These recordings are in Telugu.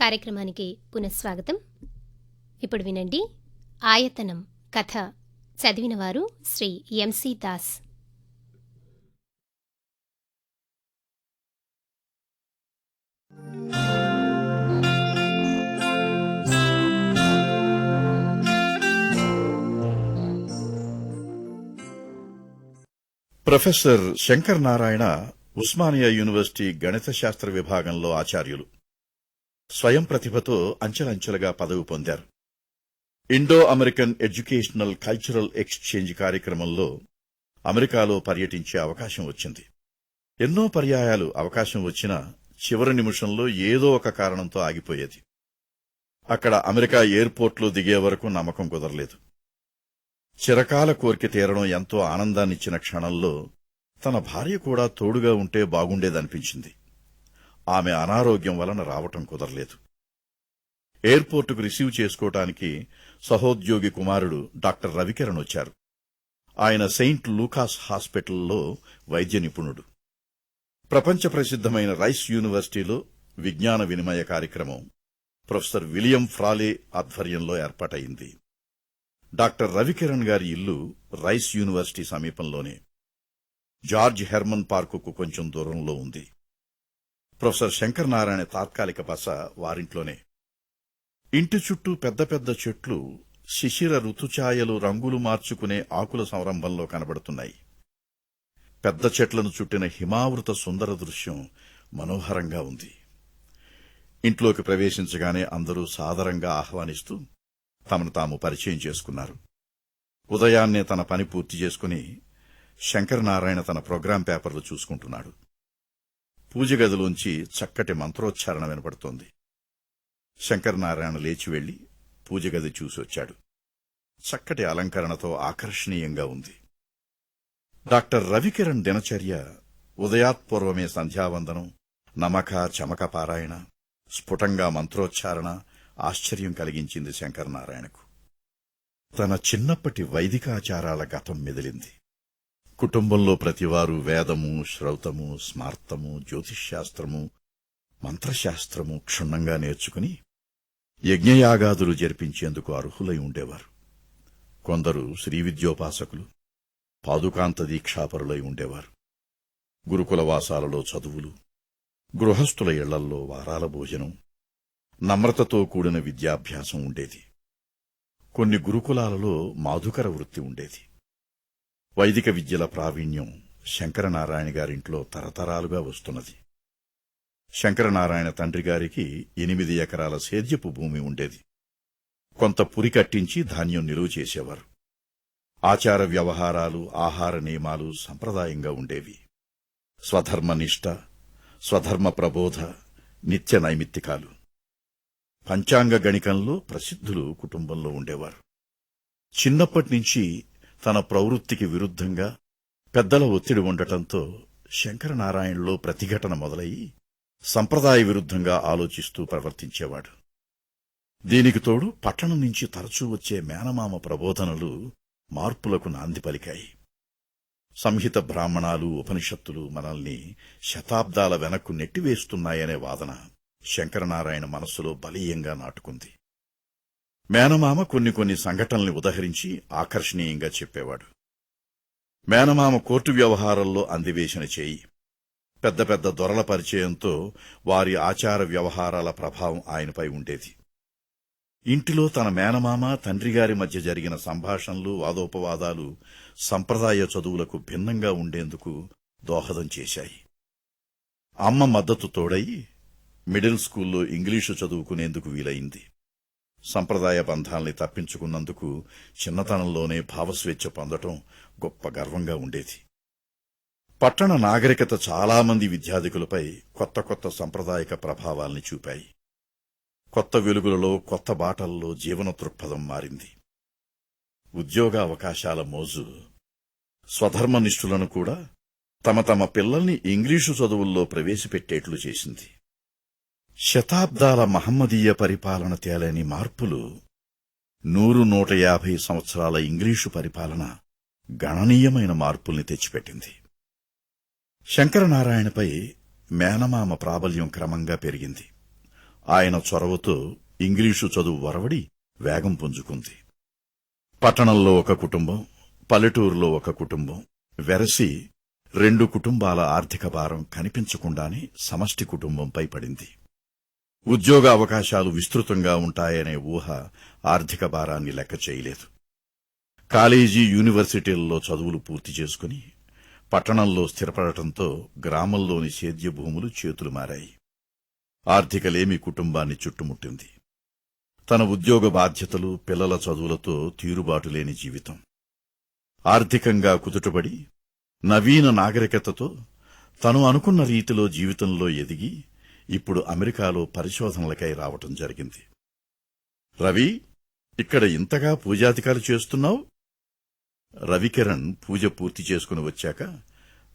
కార్యక్రమానికి పునఃస్వాగతం. ఇప్పుడు వినండి. ఆయతనం కథ. చదివినవారు Shri M C Das. Professor Shankar Narayana Osmania university గణిత శాస్త్ర విభాగంలో ఆచార్యులు. స్వయం ప్రతిభతో అంచెలంచెలుగా పదవి పొందారు. Indo American educational cultural exchange కార్యక్రమంలో అమెరికాలో పర్యటించే అవకాశం వచ్చింది. ఎన్నో పర్యాయాలు అవకాశం వచ్చినా చివరి నిమిషంలో ఏదో ఒక కారణంతో ఆగిపోయేది. అక్కడ అమెరికా ఎయిర్పోర్ట్లో దిగే వరకు నమ్మకం కుదరలేదు. చిరకాల కోరిక తీరడం ఎంతో ఆనందాన్నిచ్చిన క్షణంలో తన భార్య కూడా తోడుగా ఉంటే బాగుండేదనిపించింది. ఆమె అనారోగ్యం వలన రావటం కుదరలేదు. ఎయిర్పోర్టుకు రిసీవ్ చేసుకోవటానికి సహోద్యోగి కుమారుడు డాక్టర్ రవికిరణ్ వచ్చారు. ఆయన సెయింట్ లూకాస్ హాస్పిటల్లో వైద్య నిపుణుడు. ప్రపంచ ప్రసిద్ధమైన రైస్ యూనివర్సిటీలో విజ్ఞాన వినిమయ కార్యక్రమం ప్రొఫెసర్ విలియం ఫ్రాలే ఆధ్వర్యంలో ఏర్పాటైంది. డాక్టర్ రవికిరణ్ గారి ఇల్లు రైస్ యూనివర్సిటీ సమీపంలోనే. జార్జ్ హెర్మన్ పార్కుకు కొంచెం దూరంలో ఉంది. ప్రొఫెసర్ శంకర్ నారాయణ తాత్కాలిక బస వారింట్లోనే. ఇంటి చుట్టూ పెద్ద పెద్ద చెట్లు శిశిర ఋతుఛాయలు రంగులు మార్చుకునే ఆకుల సంరంభంలో కనబడుతున్నాయి. పెద్ద చెట్లను చుట్టిన హిమావృత సుందర దృశ్యం మనోహరంగా ఉంది. ఇంట్లోకి ప్రవేశించగానే అందరూ సాదరంగా ఆహ్వానిస్తూ తమను తాము పరిచయం చేసుకున్నారు. ఉదయాన్నే తన పని పూర్తి చేసుకుని శంకర్ నారాయణ తన ప్రోగ్రాం పేపర్లు చూసుకుంటున్నాడు. పూజ గదిలోంచి చక్కటి మంత్రోచ్చారణ వినపడుతోంది. శంకరనారాయణ లేచి వెళ్ళి పూజ గది చూసొచ్చాడు చక్కటి అలంకరణతో ఆకర్షణీయంగా ఉంది. డాక్టర్ రవికిరణ్ దినచర్య ఉదయాత్పూర్వమే సంధ్యావందనం నమక చమక పారాయణ స్ఫుటంగా మంత్రోచ్చారణ ఆశ్చర్యం కలిగించింది శంకరనారాయణకు. తన చిన్నప్పటి వైదికాచారాల గతం మెదిలింది. కుటుంబంలో ప్రతివారు వేదము శ్రౌతము స్మార్తము జ్యోతిష్శాస్త్రము మంత్రశాస్త్రము క్షుణ్ణంగా నేర్చుకుని యజ్ఞయాగాదులు జరిపించేందుకు అర్హులై ఉండేవారు. కొందరు శ్రీవిద్యోపాసకులు పాదుకాంత దీక్షాపరులై ఉండేవారు. గురుకులవాసాలలో చదువులు గృహస్థుల ఇళ్ళల్లో వారాల భోజనం నమ్రతతో కూడిన విద్యాభ్యాసం ఉండేది. కొన్ని గురుకులాలలో మాధుకర వృత్తి ఉండేది. వైదిక విద్యల ప్రావీణ్యం శంకరనారాయణ గారింట్లో తరతరాలుగా వస్తున్నది. శంకరనారాయణ తండ్రి గారికి ఎనిమిది ఎకరాల సేద్యపు భూమి ఉండేది. కొంత పురి కట్టించి ధాన్యం నిలువ చేసేవారు. ఆచార వ్యవహారాలు ఆహార నియమాలు సంప్రదాయంగా ఉండేవి. స్వధర్మనిష్ట స్వధర్మ ప్రబోధ నిత్య నైమిత్తికాలు. పంచాంగ గణికంలో ప్రసిద్ధులు కుటుంబంలో ఉండేవారు. చిన్నప్పటినుంచి తన ప్రవృత్తికి విరుద్ధంగా పెద్దల ఒత్తిడి ఉండటంతో శంకరనారాయణలో ప్రతిఘటన మొదలయి సంప్రదాయ విరుద్ధంగా ఆలోచిస్తూ ప్రవర్తించేవాడు. దీనికి తోడు పట్టణం నుంచి తరచూ వచ్చే మేనమామ ప్రబోధనలు మార్పులకు నాంది పలికాయి. సంహిత బ్రాహ్మణాలు ఉపనిషత్తులు మనల్ని శతాబ్దాల వెనక్కు నెట్టివేస్తున్నాయనే వాదన శంకరనారాయణ మనస్సులో బలీయంగా నాటుకుంది. మేనమామ కొన్ని కొన్ని సంఘటనల్ని ఉదహరించి ఆకర్షణీయంగా చెప్పేవాడు. మేనమామ కోర్టు వ్యవహారాల్లో అందివేషణ చేయి. పెద్ద పెద్ద దొరల పరిచయంతో వారి ఆచార వ్యవహారాల ప్రభావం ఆయనపై ఉండేది. ఇంటిలో తన మేనమామ తండ్రిగారి మధ్య జరిగిన సంభాషణలు వాదోపవాదాలు సంప్రదాయ చదువులకు భిన్నంగా ఉండేందుకు దోహదం చేశాయి. అమ్మ మద్దతు తోడై మిడిల్ స్కూల్లో ఇంగ్లీషు చదువుకునేందుకు వీలైంది. సంప్రదాయ బంధాల్ని తప్పించుకున్నందుకు చిన్నతనంలోనే భావస్వేచ్ఛ పొందటం గొప్ప గర్వంగా ఉండేది. పట్టణ నాగరికత చాలామంది విద్యార్థికులపై కొత్త కొత్త సంప్రదాయక ప్రభావాల్ని చూపాయి. కొత్త వెలుగులలో కొత్త బాటల్లో జీవన దృక్పథం మారింది. ఉద్యోగ అవకాశాల మోజు స్వధర్మనిష్ఠులను కూడా తమ తమ పిల్లల్ని ఇంగ్లీషు చదువుల్లో ప్రవేశపెట్టేట్లు చేసింది. శతాబ్దాల మహమ్మదీయ పరిపాలన తేలేని మార్పులు నూరు నూట యాభై సంవత్సరాల ఇంగ్లీషు పరిపాలన గణనీయమైన మార్పుల్ని తెచ్చిపెట్టింది. శంకరనారాయణపై మేనమామ ప్రాబల్యం క్రమంగా పెరిగింది. ఆయన చొరవతో ఇంగ్లీషు చదువు వరవడి వేగం పుంజుకుంది. పట్టణంలో ఒక కుటుంబం పల్లెటూరులో ఒక కుటుంబం వెరసి రెండు కుటుంబాల ఆర్థిక భారం కనిపించకుండానే సమష్టి కుటుంబంపై పడింది. ఉద్యోగ అవకాశాలు విస్తృతంగా ఉంటాయనే ఊహ ఆర్థిక భారాన్ని లెక్క చేయలేదు. కాలేజీ యూనివర్సిటీలలో చదువులు పూర్తి చేసుకుని పట్టణంలో స్థిరపడటంతో గ్రామంలోని సేద్య భూములు చేతులు మారాయి. ఆర్థికలేమి కుటుంబాన్ని చుట్టుముట్టింది. తన ఉద్యోగ బాధ్యతలు పిల్లల చదువులతో తీరుబాటు లేని జీవితం. ఆర్థికంగా కుదుటబడి నవీన నాగరికతతో తను అనుకున్న రీతిలో జీవితంలో ఎదిగి ఇప్పుడు అమెరికాలో పరిశోధనలకై రావటం జరిగింది. రవి ఇక్కడ ఇంతగా పూజాధికారు చేస్తున్నావు? రవికిరణ్ పూజ పూర్తి చేసుకుని వచ్చాక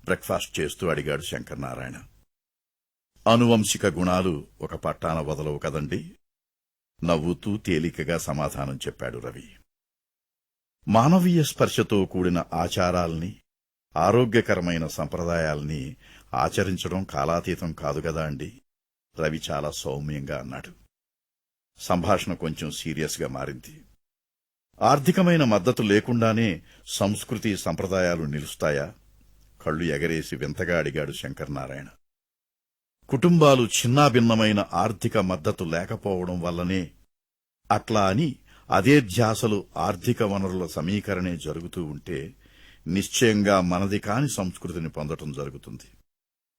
బ్రేక్ఫాస్ట్ చేస్తూ అడిగాడు శంకరనారాయణ. అనువంశిక గుణాలు ఒక పట్టాన వదలవు కదండి? నవ్వుతూ తేలికగా సమాధానం చెప్పాడు రవి. మానవీయ స్పర్శతో కూడిన ఆచారాల్ని ఆరోగ్యకరమైన సంప్రదాయాల్ని ఆచరించడం కాలాతీతం కాదు కదా అండి? రవి చాలా సౌమ్యంగా అన్నాడు. సంభాషణ కొంచెం సీరియస్గా మారింది. ఆర్థికమైన మద్దతు లేకుండానే సంస్కృతి సంప్రదాయాలు నిలుస్తాయా? కళ్ళు ఎగరేసి వింతగా అడిగాడు శంకర్నారాయణ. కుటుంబాలు చిన్నాభిన్నమైన ఆర్థిక మద్దతు లేకపోవడం వల్లనే అట్లా అని అదే ధ్యాసలు ఆర్థిక వనరుల సమీకరణే జరుగుతూ ఉంటే నిశ్చయంగా మనది కాని సంస్కృతిని పొందటం జరుగుతుంది.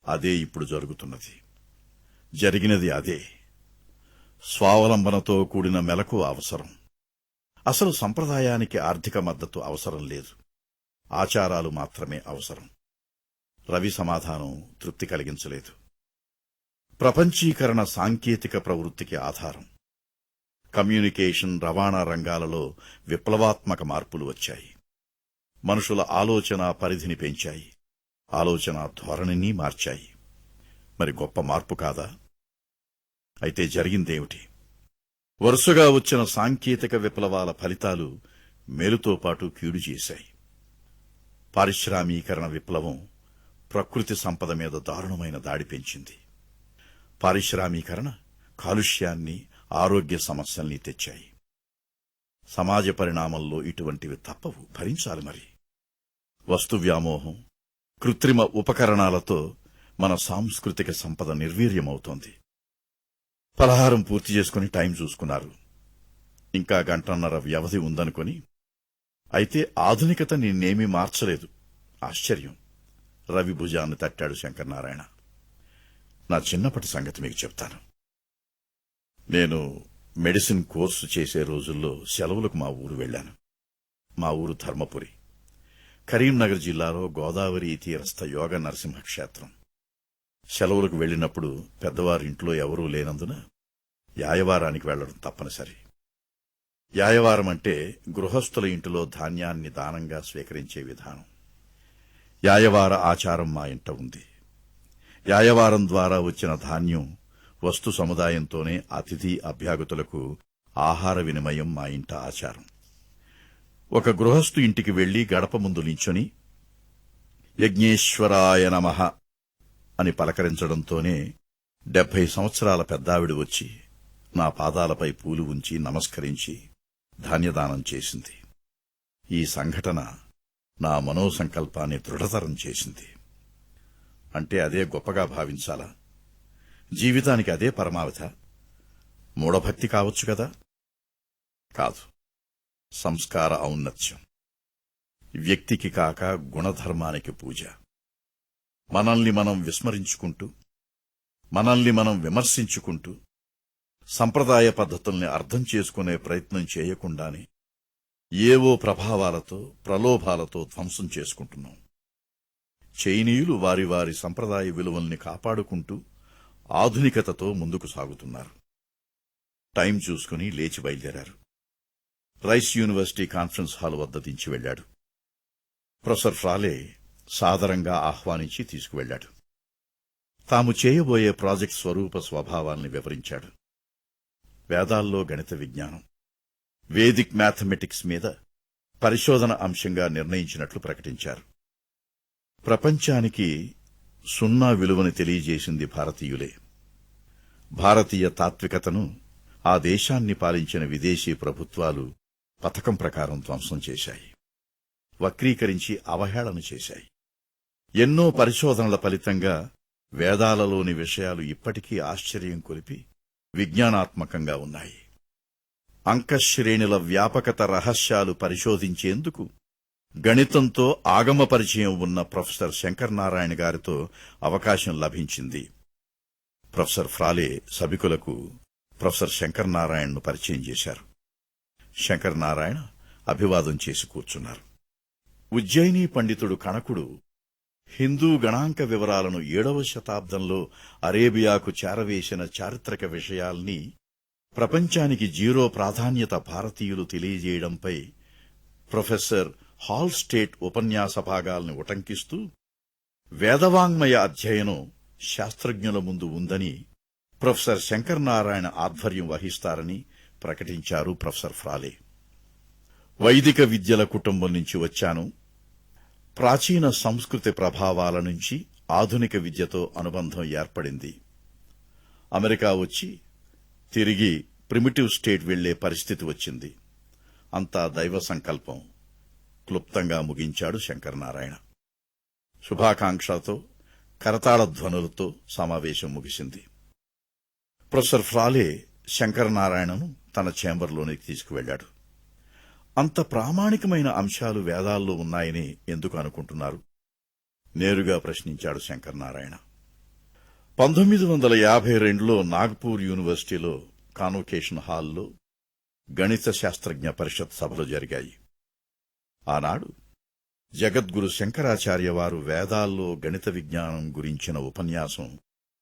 అదే ఇప్పుడు జరుగుతున్నది. జరిగినది అదే. స్వావలంబనతో కూడిన మెలకు అవసరం. అసలు సంప్రదాయానికి ఆర్థిక మద్దతు అవసరం లేదు. ఆచారాలు మాత్రమే అవసరం. రవి సమాధానం తృప్తి కలిగించలేదు. ప్రపంచీకరణ సాంకేతిక ప్రవృత్తికి ఆధారం. కమ్యూనికేషన్ రవాణా రంగాలలో విప్లవాత్మక మార్పులు వచ్చాయి. మనుషుల ఆలోచన పరిధిని పెంచాయి. ఆలోచన ధోరణిని మార్చాయి. మరి గొప్ప మార్పు కాదా? అయితే జరిగిందేమిటి? వరుసగా వచ్చిన సాంకేతిక విప్లవాల ఫలితాలు మేలుతో పాటు కీడు చేశాయి. పారిశ్రామీకరణ విప్లవం ప్రకృతి సంపద మీద దారుణమైన దాడి పెంచింది. పారిశ్రామీకరణ కాలుష్యాన్ని ఆరోగ్య సమస్యల్ని తెచ్చాయి. సమాజ పరిణామంలో ఇటువంటివి తప్పవు. భరించాలి మరి. వస్తు వ్యామోహం కృత్రిమ ఉపకరణాలతో మన సాంస్కృతిక సంపద నిర్వీర్యమవుతోంది. పలహారం పూర్తి చేసుకుని టైం చూసుకున్నారు. ఇంకా గంటన్నర వ్యవధి ఉందనుకొని అయితే ఆధునికత నిన్నేమీ మార్చలేదు. ఆశ్చర్యం. రవి భుజాన్ని తట్టాడు శంకరనారాయణ. నా చిన్నప్పటి సంగతి మీకు చెప్తాను. నేను మెడిసిన్ కోర్సు చేసే రోజుల్లో సెలవులకు మా ఊరు వెళ్ళాను. మా ఊరు ధర్మపురి. కరీంనగర్ జిల్లాలో గోదావరి తీరస్థ యోగ నరసింహ క్షేత్రం సెలవులకు వెళ్ళినప్పుడు పెద్దవారింట్లో ఎవరూ లేనందున యాయవారానికి వెళ్ళడం తప్పనిసరి. యాయవారం అంటే గృహస్థుల ఇంటిలో ధాన్యాన్ని దానంగా స్వీకరించే విధానం. యాయవార ఆచారం మా ఇంట ఉంది. యాయవారం ద్వారా వచ్చిన ధాన్యం వస్తు సముదాయంతోనే అతిథి అభ్యాగతులకు ఆహార వినిమయం మా ఇంట ఆచారం. ఒక గృహస్థు ఇంటికి వెళ్ళి గడప ముందు నించొని యజ్ఞేశ్వరాయ నమః అని పలకరించడంతోనే డెబ్బై సంవత్సరాల పెద్దావిడ వచ్చి నా పాదాలపై పూలు ఉంచి నమస్కరించి ధాన్యదానం చేసింది. ఈ సంఘటన నా మనోసంకల్పాన్ని దృఢతరం చేసింది. అంటే అదే గొప్పగా భావించాలా. జీవితానికి అదే పరమావధ. మూఢభక్తి కావచ్చు కదా? కాదు. సంస్కార ఔన్నత్యం. వ్యక్తికి కాక గుణధర్మానికి పూజ. మనల్ని మనం విస్మరించుకుంటూ మనల్ని మనం విమర్శించుకుంటూ సంప్రదాయ పద్ధతుల్ని అర్థం చేసుకునే ప్రయత్నం చేయకుండానే ఏవో ప్రభావాలతో ప్రలోభాలతో ధ్వంసం చేసుకుంటున్నాం. చైనీయులు వారి వారి సంప్రదాయ విలువల్ని కాపాడుకుంటూ ఆధునికతతో ముందుకు సాగుతున్నారు. టైం చూసుకుని లేచి బయలుదేరారు. రైస్ యూనివర్సిటీ కాన్ఫరెన్స్ హాల్ వద్ద దించి వెళ్ళాడు ప్రొఫెసర్ ఫ్రాలే సాదరంగా ఆహ్వానించి తీసుకువెళ్ళాడు తాము చేయబోయే ప్రాజెక్ట్ స్వరూప స్వభావాల్ని వివరించాడు. వేదాల్లో గణిత విజ్ఞానం వేదిక్ మ్యాథమెటిక్స్ మీద పరిశోధన అంశంగా నిర్ణయించినట్లు ప్రకటించారు. ప్రపంచానికి సున్నా విలువని తెలియజేసింది భారతీయులే. భారతీయ తాత్వికతను ఆ దేశాన్ని పాలించిన విదేశీ ప్రభుత్వాలు పథకం ప్రకారం ధ్వంసం చేశాయి. వక్రీకరించి అవహేళన చేశాయి. ఎన్నో పరిశోధనల ఫలితంగా వేదాలలోని విషయాలు ఇప్పటికీ ఆశ్చర్యం కొలిపి విజ్ఞానాత్మకంగా ఉన్నాయి. అంకశ్రేణుల వ్యాపకత రహస్యాలు పరిశోధించేందుకు గణితంతో ఆగమ పరిచయం ఉన్న ప్రొఫెసర్ శంకర్ నారాయణ గారితో అవకాశం లభించింది. ప్రొఫెసర్ ఫ్రాలే సభికులకు ప్రొఫెసర్ శంకర్నారాయణను పరిచయం చేశారు. శంకర్ నారాయణ అభివాదం చేసి కూర్చున్నారు. ఉజ్జయిని పండితుడు కణకుడు హిందూ గణాంక వివరాలను ఏడవ శతాబ్దంలో అరేబియాకు చేరవేసిన చారిత్రక విషయాల్ని ప్రపంచానికి జీరో ప్రాధాన్యత భారతీయులు తెలియజేయడంపై ప్రొఫెసర్ హాల్ స్టేట్ ఉపన్యాస భాగాల్ని ఉటంకిస్తూ వేదవాంగ్మయ అధ్యయనం శాస్త్రజ్ఞుల ముందు ఉందని ప్రొఫెసర్ శంకర్ నారాయణ ఆధ్వర్యం వహిస్తారని ప్రకటించారు ప్రొఫెసర్ ఫ్రాలే. వైదిక విద్యల కుటుంబం నుంచి వచ్చాను. ప్రాచీన సంస్కృతి ప్రభావాల నుంచి ఆధునిక విద్యతో అనుబంధం ఏర్పడింది. అమెరికా వచ్చి తిరిగి ప్రిమిటివ్ స్టేట్ వెళ్ళే పరిస్థితి వచ్చింది. అంతా దైవ సంకల్పం. క్లుప్తంగా ముగించాడు శంకరనారాయణ. శుభాకాంక్షలతో కరతాళ ధ్వనులతో సమావేశం ముగిసింది. ప్రొఫెసర్ ఫ్రాలే శంకరనారాయణను తన చేంబర్లోనికి తీసుకువెళ్ళాడు అంత ప్రామాణికమైన అంశాలు వేదాల్లో ఉన్నాయని ఎందుకు అనుకుంటున్నారు? నేరుగా ప్రశ్నించాడు శంకరనారాయణ. పంతొమ్మిది వందల యాభై రెండులో నాగ్పూర్ యూనివర్సిటీలో కాన్వకేషన్ హాల్లో గణిత శాస్త్రజ్ఞ పరిషత్ సభలు జరిగాయి. ఆనాడు జగద్గురు శంకరాచార్య వారు వేదాల్లో గణిత విజ్ఞానం గురించిన ఉపన్యాసం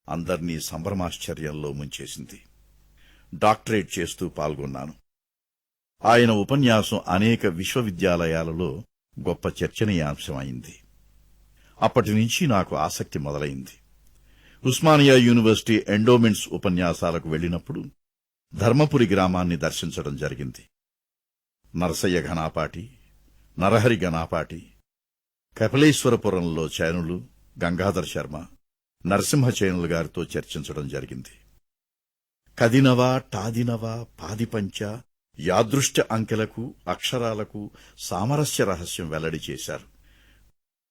అందర్నీ సంభ్రమాశ్చర్యంలో ముంచేసింది. డాక్టరేట్ చేస్తూ పాల్గొన్నాను. ఆయన ఉపన్యాసం అనేక విశ్వవిద్యాలయాలలో గొప్ప చర్చనీయాంశమైంది. అప్పటి నుంచి నాకు ఆసక్తి మొదలైంది. ఉస్మానియా యూనివర్సిటీ ఎండోమెంట్స్ ఉపన్యాసాలకు వెళ్ళినప్పుడు ధర్మపురి గ్రామాన్ని దర్శించడం జరిగింది. నరసయ్య ఘనాపాటి నరహరి ఘనాపాటి కపిలేశ్వరపురంలో చైనులు గంగాధర్ శర్మ నరసింహ చైనులు గారితో చర్చించడం జరిగింది. కదినవా టాదినవా పాదిపంచ యాదృష్ట అంకెలకు అక్షరాలకు సామరస్య రహస్యం వెల్లడి చేశారు.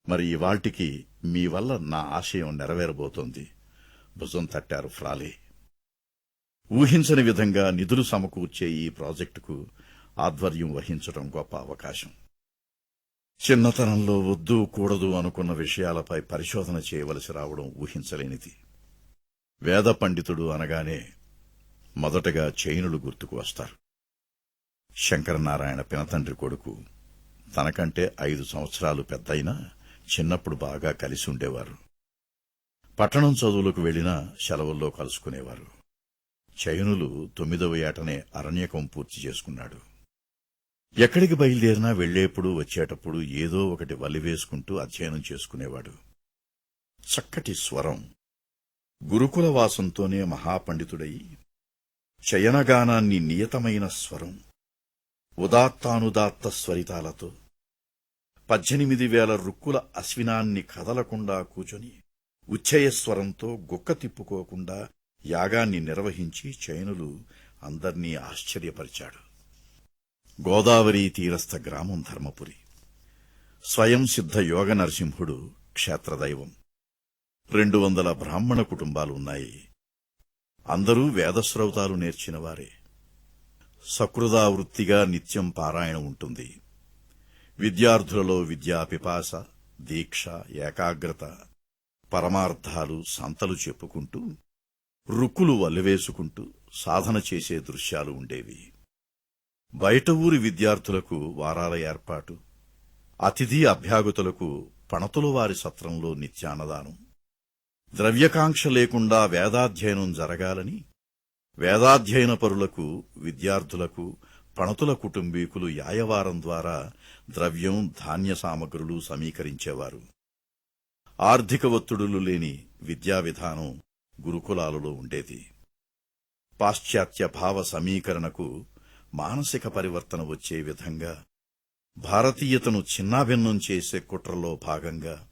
మరి ఇవాల్టికి మీ వల్ల నా ఆశయం నెరవేరబోతోంది. భుజం తట్టారు ఫ్రాలే. ఊహించని విధంగా నిధులు సమకూర్చే ఈ ప్రాజెక్టుకు ఆధ్వర్యం వహించడం గొప్ప అవకాశం. చిన్నతనంలో వద్దు కూడదు అనుకున్న విషయాలపై పరిశోధన చేయవలసి రావడం ఊహించలేనిది. వేద పండితుడు అనగానే మొదటగా చైనులు గుర్తుకు వస్తారు. శంకరనారాయణ పినతండ్రి కొడుకు. తనకంటే ఐదు సంవత్సరాలు పెద్దయినా చిన్నప్పుడు బాగా కలిసి ఉండేవారు. పట్టణం చదువులకు వెళ్ళినా సెలవుల్లో కలుసుకునేవారు. చైనులు తొమ్మిదవ ఏటనే అరణ్యకం పూర్తి చేసుకున్నాడు. ఎక్కడికి బయలుదేరినా వెళ్ళేప్పుడు వచ్చేటప్పుడు ఏదో ఒకటి వలివేసుకుంటూ అధ్యయనం చేసుకునేవాడు. చక్కటి స్వరం. గురుకుల వాసంతోనే మహాపండితుడై చయనగానాన్ని నియతమైన స్వరం. ఉదాత్తానుదాత్త స్వరితాలతో. పద్దెనిమిది వేల రుక్కుల అశ్వినాన్ని కదలకుండా కూచొని ఉచ్చయస్వరంతో గుక్క తిప్పుకోకుండా యాగాన్ని నిర్వహించి చైనులు అందర్నీ ఆశ్చర్యపరిచాడు. గోదావరి తీరస్థ గ్రామం ధర్మపురి. స్వయం సిద్ధ యోగ నరసింహుడు క్షేత్రదైవం. రెండు వందల బ్రాహ్మణ కుటుంబాలు ఉన్నాయి. అందరూ వేదశ్రౌతాలు నేర్చినవారే. సకృదావృత్తిగా నిత్యం పారాయణ ఉంటుంది. విద్యార్థులలో విద్యా పిపాస దీక్ష ఏకాగ్రత పరమార్థాలు సంతలు చెప్పుకుంటూ రుక్కులు వల్లివేసుకుంటూ సాధన చేసే దృశ్యాలు ఉండేవి. బయట ఊరి విద్యార్థులకు వారాల ఏర్పాటు అతిథి అభ్యాగతులకు పణతులు వారి సత్రంలో నిత్యాన్నదానం ద్రవ్యకాంక్ష లేకుండా వేదాధ్యయనం జరగాలని వేదాధ్యయన పరులకు విద్యార్థులకు పణతుల కుటుంబీకులు యాయవారం ద్వారా ద్రవ్యం ధాన్య సామగ్రులు సమీకరించేవారు. ఆర్థిక ఒత్తిడులు లేని విద్యా విధానం గురుకులాలలో ఉండేది. పాశ్చాత్య భావ సమీకరణకు మానసిక పరివర్తన వచ్చే విధంగా భారతీయతను చిన్నాభిన్నం చేసే కుట్రలో భాగంగా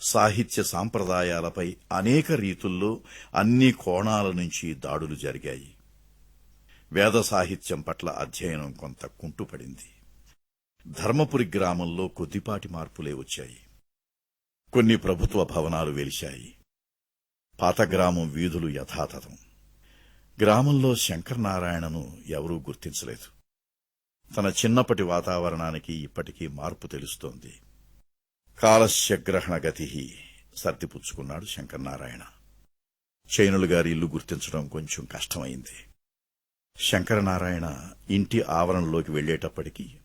సాహిత్య సాంప్రదాయాలపై అనేక రీతుల్లో అన్ని కోణాల నుంచి దాడులు జరిగాయి. వేద సాహిత్యం పట్ల అధ్యయనం కొంత కుంటుపడింది. ధర్మపురి గ్రామంలో కొద్దిపాటి మార్పులే వచ్చాయి. కొన్ని ప్రభుత్వ భవనాలు వెలిశాయి. పాత గ్రామం వీధులు యథాతథం. గ్రామంలో శంకరనారాయణను ఎవరూ గుర్తించలేదు. తన చిన్నప్పటి వాతావరణానికి ఇప్పటికీ మార్పు తెలుస్తోంది. కాలస్య గ్రహణ గతి సర్దిపుచ్చుకున్నాడు శంకరనారాయణ. చైనులు గారి ఇల్లు గుర్తించడం కొంచెం కష్టమైంది. శంకరనారాయణ ఇంటి ఆవరణలోకి వెళ్ళేటప్పటికీ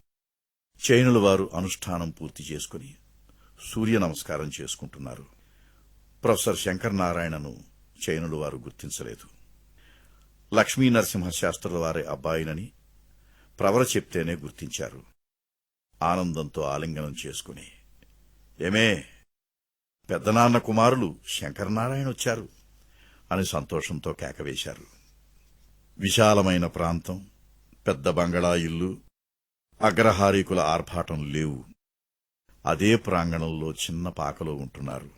చైనుల వారు అనుష్ఠానం పూర్తి చేసుకుని సూర్య నమస్కారం చేసుకుంటున్నారు. ప్రొఫెసర్ శంకరనారాయణను చైనులు వారు గుర్తించలేదు. లక్ష్మీ నరసింహ శాస్త్రుల వారి అబ్బాయినని ప్రవర చెప్తేనే గుర్తించారు. ఆనందంతో ఆలింగనం చేసుకుని ఏమే? పెద్దనాన్న కుమారులు శంకరనారాయణ వచ్చారు అని సంతోషంతో కేకవేశారు విశాలమైన ప్రాంతం పెద్ద బంగళా ఇల్లు అగ్రహారీకుల ఆర్భాటం లేవు. అదే ప్రాంగణంలో చిన్న పాకలో ఉంటున్నారు.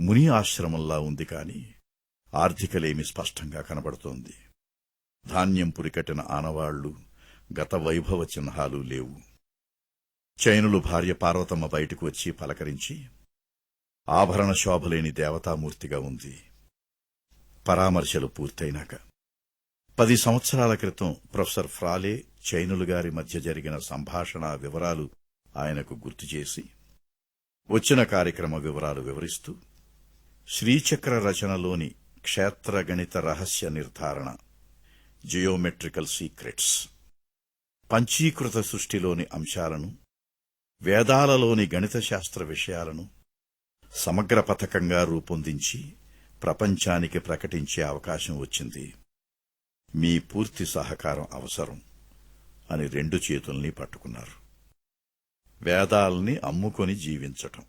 ముని ఆశ్రమంలా ఉంది కాని ఆర్థికలేమి స్పష్టంగా కనబడుతోంది. ధాన్యం పురికట్టిన ఆనవాళ్ళు గత వైభవ చిహ్నాలు లేవు. చైనులు భార్య పార్వతమ్మ బయటకు వచ్చి పలకరించి ఆభరణ శోభలేని దేవతామూర్తిగా ఉంది. పరామర్శలు పూర్తయినాక పది సంవత్సరాల క్రితం ప్రొఫెసర్ ఫ్రాలే చైనులు గారి మధ్య జరిగిన సంభాషణ వివరాలు ఆయనకు గుర్తు చేసి వచ్చిన కార్యక్రమ వివరాలు వివరిస్తూ శ్రీచక్ర రచనలోని క్షేత్ర గణిత రహస్య నిర్ధారణ జియోమెట్రికల్ సీక్రెట్స్ పంచీకృత సృష్టిలోని అంశాలను వేదాలలోని గణిత శాస్త్ర విషయాలను సమగ్ర పథకంగా రూపొందించి ప్రపంచానికి ప్రకటించే అవకాశం వచ్చింది. మీ పూర్తి సహకారం అవసరం అని రెండు చేతుల్ని పట్టుకున్నారు. వేదాల్ని అమ్ముకొని జీవించటం.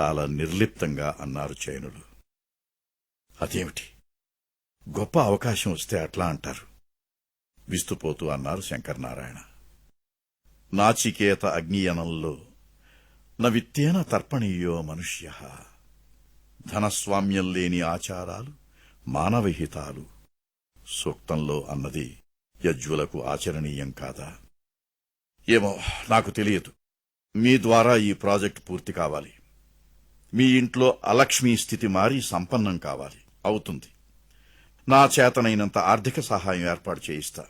చాలా నిర్లిప్తంగా అన్నారు చైనులు. అదేమిటి? గొప్ప అవకాశం వస్తే అట్లా అంటారు. విస్తుపోతూ అన్నారు శంకరనారాయణ. నాచికేత అగ్నియనంలో నవిత్తేన విత్తేన తర్పణీయో మనుష్య. ధనస్వామ్యం లేని ఆచారాలు మానవహితాలు సూక్తంలో అన్నది యజ్వులకు ఆచరణీయం కాదా? ఏమో నాకు తెలియదు. మీ ద్వారా ఈ ప్రాజెక్ట్ పూర్తి కావాలి. మీ ఇంట్లో అలక్ష్మీ స్థితి మారి సంపన్నం కావాలి. అవుతుంది. నా చేతనైనంత ఆర్థిక సహాయం ఏర్పాటు చేయిస్తా.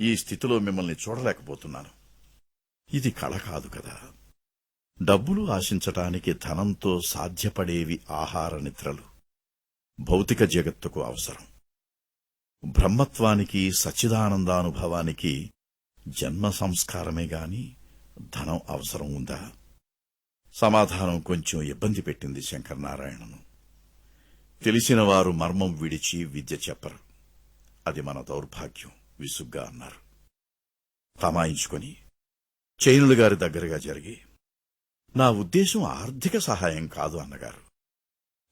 ఈ స్థితిలో మిమ్మల్ని చూడలేకపోతున్నాను. ఇది కళ కాదు కదా. డబ్బులు ఆశించటానికి ధనంతో సాధ్యపడేవి ఆహార నిద్రలు. భౌతిక జగత్తుకు అవసరం. బ్రహ్మత్వానికి సచ్చిదానందానుభవానికి జన్మ సంస్కారమే గాని ధనం అవసరం ఉందా? సమాధానం కొంచెం ఇబ్బంది పెట్టింది శంకరనారాయణను. తెలిసినవారు మర్మం విడిచి విద్య చెప్పరు. అది మన దౌర్భాగ్యం విసుగ్గా అన్నారు. తమాయించుకొని చైనులు గారి దగ్గరగా జరిగి నా ఉద్దేశం ఆర్థిక సహాయం కాదు అన్నగారు.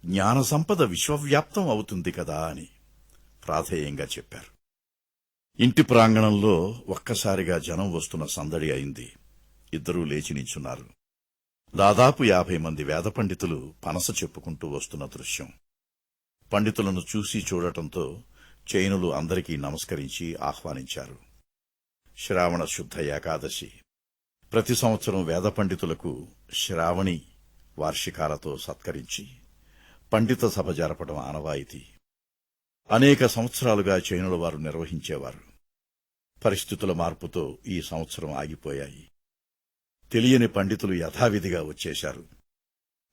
జ్ఞాన సంపద విశ్వవ్యాప్తం అవుతుంది కదా అని ప్రాధేయంగా చెప్పారు. ఇంటి ప్రాంగణంలో ఒక్కసారిగా జనం వస్తున్న సందడి అయింది. ఇద్దరూ లేచి నించున్నారు. దాదాపు యాభై మంది వేద పండితులు పనస చెప్పుకుంటూ వస్తున్న దృశ్యం. పండితులను చూసి చూడటంతో చైనులు అందరికీ నమస్కరించి ఆహ్వానించారు. శ్రావణ శుద్ధ ఏకాదశి ప్రతి సంవత్సరం వేద పండితులకు శ్రావణి వార్షికాలతో సత్కరించి పండిత సభ జరపడం ఆనవాయితీ. అనేక సంవత్సరాలుగా చైనుల వారు నిర్వహించేవారు. పరిస్థితుల మార్పుతో ఈ సంవత్సరం ఆగిపోయాయి. తెలియని పండితులు యథావిధిగా వచ్చేశారు.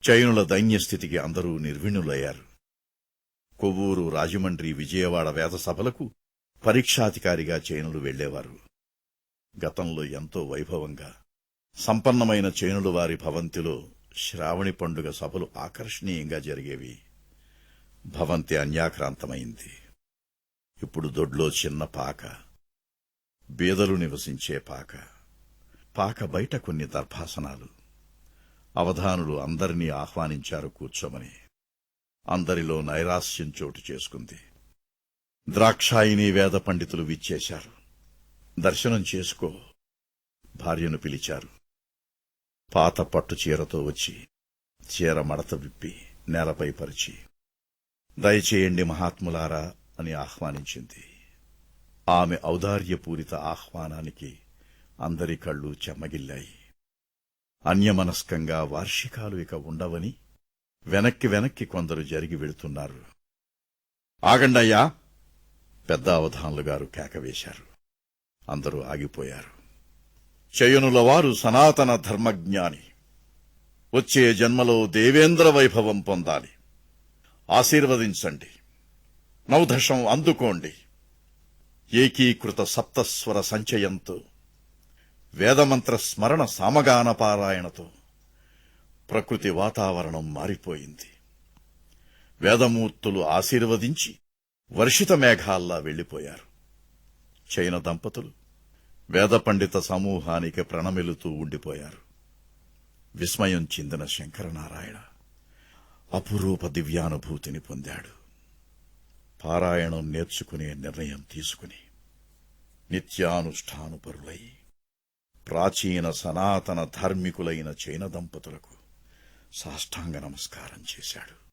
చైనుల దైన్యస్థితికి అందరూ నిర్విణులయ్యారు కొవ్వూరు రాజమండ్రి విజయవాడ వేద సభలకు పరీక్షాధికారిగా చైనులు వెళ్ళేవారు. గతంలో ఎంతో వైభవంగా సంపన్నమైన చేనుడు వారి భవంతిలో శ్రావణి పండుగ సభలు ఆకర్షణీయంగా జరిగేవి. భవంతి అన్యాక్రాంతమైంది. ఇప్పుడు దొడ్లో చిన్న పాక బీదలు నివసించే పాక. పాక బయట కొన్ని దర్భాసనాలు. అవధానులు అందరినీ ఆహ్వానించారు కూర్చోమని. అందరిలో నైరాస్యం చోటు చేసుకుంది. ద్రాక్షాయిని వేద పండితులు విచ్చేశారు. దర్శనం చేసుకో భార్యను పిలిచారు. పాత పట్టు చీరతో వచ్చి చీర మడత విప్పి నేలపై పరిచి దయచేయండి మహాత్ములారా అని ఆహ్వానించింది. ఆమె ఔదార్యపూరిత ఆహ్వానానికి అందరి కళ్ళు చెమ్మగిల్లాయి. అన్యమనస్కంగా వార్షికాలు ఇక ఉండవని వెనక్కి వెనక్కి కొందరు జరిగి వెళుతున్నారు. ఆగండయ్యా పెద్ద అవధానులు గారు కేకవేశారు అందరూ ఆగిపోయారు. శయనుల వారు సనాతన ధర్మజ్ఞాని. వచ్చే జన్మలో దేవేంద్ర వైభవం పొందాలి. ఆశీర్వదించండి. నవదశం అందుకోండి. ఏకీకృత సప్తస్వర సంచయంతో వేదమంత్ర స్మరణ సామగాన పారాయణతో ప్రకృతి వాతావరణం మారిపోయింది. వేదమూర్తులు ఆశీర్వదించి వర్షిత మేఘాల్లా వెళ్ళిపోయారు చైన దంపతులు వేద పండిత సమూహానికి ప్రణమిలుతూ ఉండిపోయారు. విస్మయం చెందిన శంకరనారాయణ అపురూప దివ్యానుభూతిని పొందాడు. పారాయణం నేర్చుకునే నిర్ణయం తీసుకుని నిత్యానుష్ఠానుపరులై ప్రాచీన సనాతన ధార్మికులైన చైన దంపతులకు సాష్టాంగ నమస్కారం చేశాడు.